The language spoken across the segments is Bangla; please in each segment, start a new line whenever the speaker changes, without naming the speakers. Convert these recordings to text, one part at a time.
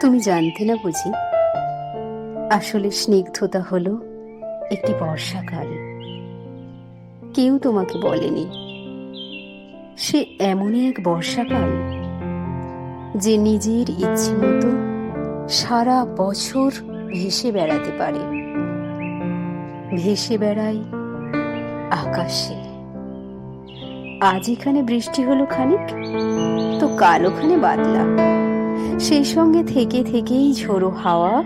তুমি জানতে না বুঝি, আসলে স্নিগ্ধতা হলো একটি বর্ষাকাল। কেউ তোমাকে বলেনি, সে এমনই এক বর্ষাকাল যে নিজের ইচ্ছে মতো সারা বছর ভেসে বেড়াতে পারে। ভেসে বেড়ায় আকাশে। আজ এখানে বৃষ্টি হলো খানিক, তো কাল ওখানে বাদলা। সেই সঙ্গে থেকে থেকেই ঝোড়ো হাওয়া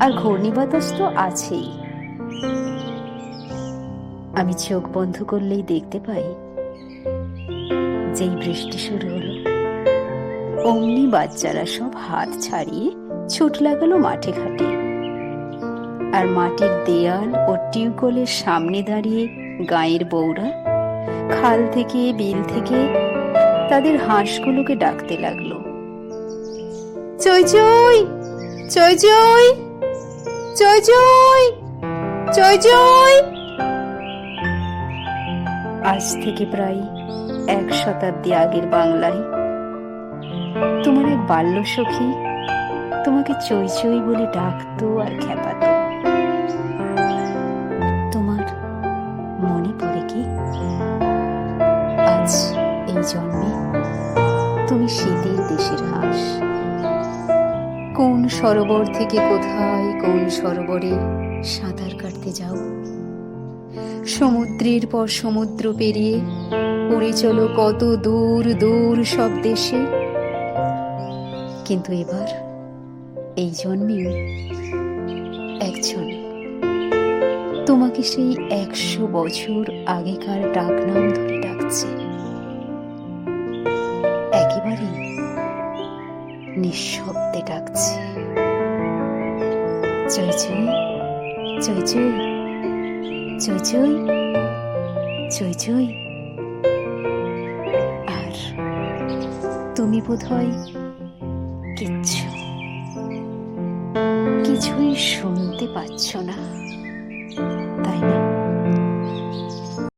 আর ঘূর্ণিবাতাস তো আছেই। আমি চোখ বন্ধ করলেই দেখতে পাই যেই বৃষ্টি শুরু হলো। অমনি বাচ্চারা সব হাত ছাড়িয়ে ছুট লাগালো মাঠে ঘাটে। আর মাটির দেয়াল ও টিউবওয়েলের সামনে দাঁড়িয়ে গায়ের বউরা খাল থেকে, বিল থেকে তাদের হাঁসগুলোকে ডাকতে লাগল। চই চই চই চই চই চই চই চই। আজ থেকে প্রায় এক শতাব্দী আগের বাংলায় তোমার এক বাল্য সখী তোমাকে চই চই বলে ডাকতো আর খেপাতো। তোমার মনে পড়ে কি? আজ এই জন্মে তুমি শীতের দেশের হাঁস। কোন সরোবর থেকে কোথায়, কোন সরোবরে সাঁতার কাটতে যাও? সমুদ্রের পর সমুদ্র পেরিয়ে উড়ে চলো কত দূর দূর সব দেশে। কিন্তু এবার এই জন্মেও একজন। তোমাকে সেই একশো বছর আগেকার ডাকনাম ধরে ডাকছে। নিঃশব্দে ডাকছে। চই চই চই চই চই চই চই চই। আর তুমি বোধ হয় কিচ্ছু, কিছুই শুনতে পাচ্ছ না?